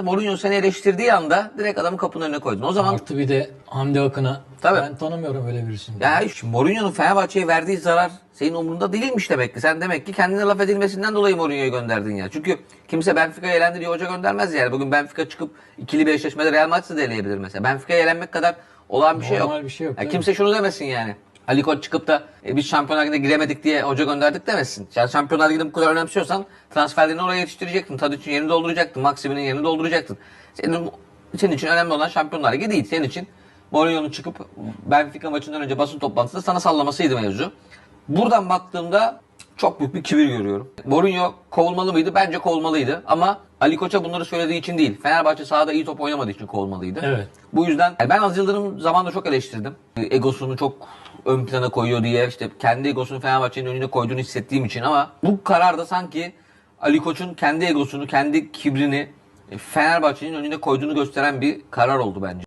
Mourinho seni eleştirdiği anda direkt adamı kapının önüne koydun. O zaman Artı bir de Hamdi Akın'a Tabii. ben tanımıyorum öyle birisini. ya şimdi Mourinho'nun Fenerbahçe'ye verdiği zarar senin umurunda değilmiş demek ki. Sen demek ki kendine laf edilmesinden dolayı Mourinho'yu gönderdin ya. Çünkü kimse Benfica'ya elendi diye hoca göndermez yani. Bugün Benfica çıkıp ikili bir eşleşmede Real Madrid'i de eleyebilir mesela. Benfica'ya elenmek kadar olan bir şey yok. Normal bir şey yok, Ya değil kimse şunu demesin yani. Ali Koç çıkıp da e, biz Şampiyonlar Ligi'ne giremedik diye hoca gönderdik demesin. Yani Şampiyonlar Ligi'ni bu kadar önemsiyorsan transferlerini oraya yetiştirecektin. Tadic'in yerini dolduracaktın. Maximin'in yerini dolduracaktın. Senin, senin için önemli olan Şampiyonlar Ligi değil. Senin için Mourinho'nun çıkıp Benfica maçından önce basın toplantısında sana sallamasıydı mevzu. Buradan baktığımda çok büyük bir kibir görüyorum. Mourinho kovulmalı mıydı? Bence kovulmalıydı. Ama Ali Koç'a bunları söylediği için değil. Fenerbahçe sahada iyi top oynamadığı için kovulmalıydı. Evet. Bu yüzden ben Aziz Yıldırım zamanında çok eleştirdim. Egosunu çok ön plana koyuyor diye işte kendi egosunu Fenerbahçe'nin önüne koyduğunu hissettiğim için ama bu karar da sanki Ali Koç'un kendi egosunu, kendi kibrini Fenerbahçe'nin önüne koyduğunu gösteren bir karar oldu bence.